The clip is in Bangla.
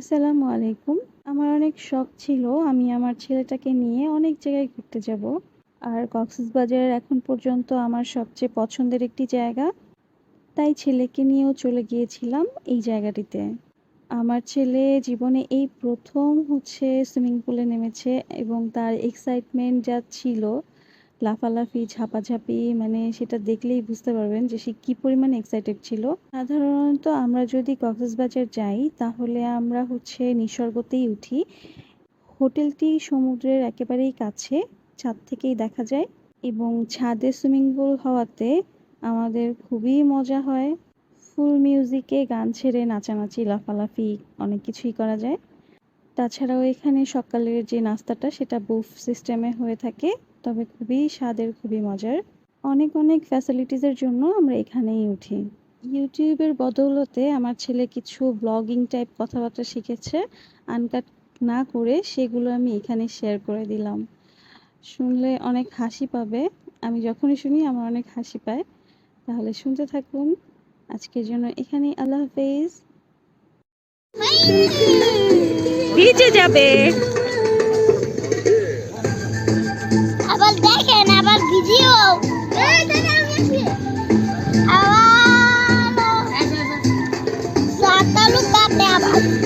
আসসালামু আলাইকুম। আমার অনেক শখ ছিল আমি আমার ছেলেটাকে নিয়ে অনেক জায়গায় ঘুরতে যাব। আর কক্সবাজার এখন পর্যন্ত আমার সবচেয়ে পছন্দের একটি জায়গা। তাই ছেলেকে নিয়েও চলে গিয়েছিলাম এই জায়গাটিতে। আমার ছেলে জীবনে এই প্রথম হচ্ছে সুইমিং পুলে নেমেছে এবং তার এক্সাইটমেন্ট যা ছিল, লাফালাফি, ঝাপাঝাপি মানে সেটা দেখলেই বুঝতে পারবেন যে সে কি পরিমাণ এক্সাইটেড ছিল। সাধারণত আমরা যদি কক্সবাজার যাই তাহলে আমরা হচ্ছে নিসর্গতেই উঠি। হোটেলটি সমুদ্রের একেবারেই কাছে, ছাদ থেকেই দেখা যায় এবং ছাদে সুইমিং পুল হওয়াতে আমাদের খুবই মজা হয়। ফুল মিউজিকে গান ছেড়ে নাচানাচি, লাফালাফি অনেক কিছুই করা যায়। তাছাড়াও এখানে সকালের যে নাস্তাটা সেটা বুফ সিস্টেমে হয়ে থাকে। তবে খুবই স্বাদের, খুবই মজার। অনেক, অনেক ফ্যাসিলিটিসের জন্য আমরা এখানেই উঠি। ইউটিউবের বদৌলতে আমার ছেলে কিছু ব্লগিং টাইপ কথাবার্তা শিখেছে। আনকাট না করে সেগুলো আমি এখানে শেয়ার করে দিলাম। শুনলে অনেক হাসি পাবে। আমি যখনই শুনি আমার অনেক হাসি পায়। তাহলে শুনতে থাকুন। আজকের জন্য এখানেই আল্লাহ হাফেজ। ভিজে যাবে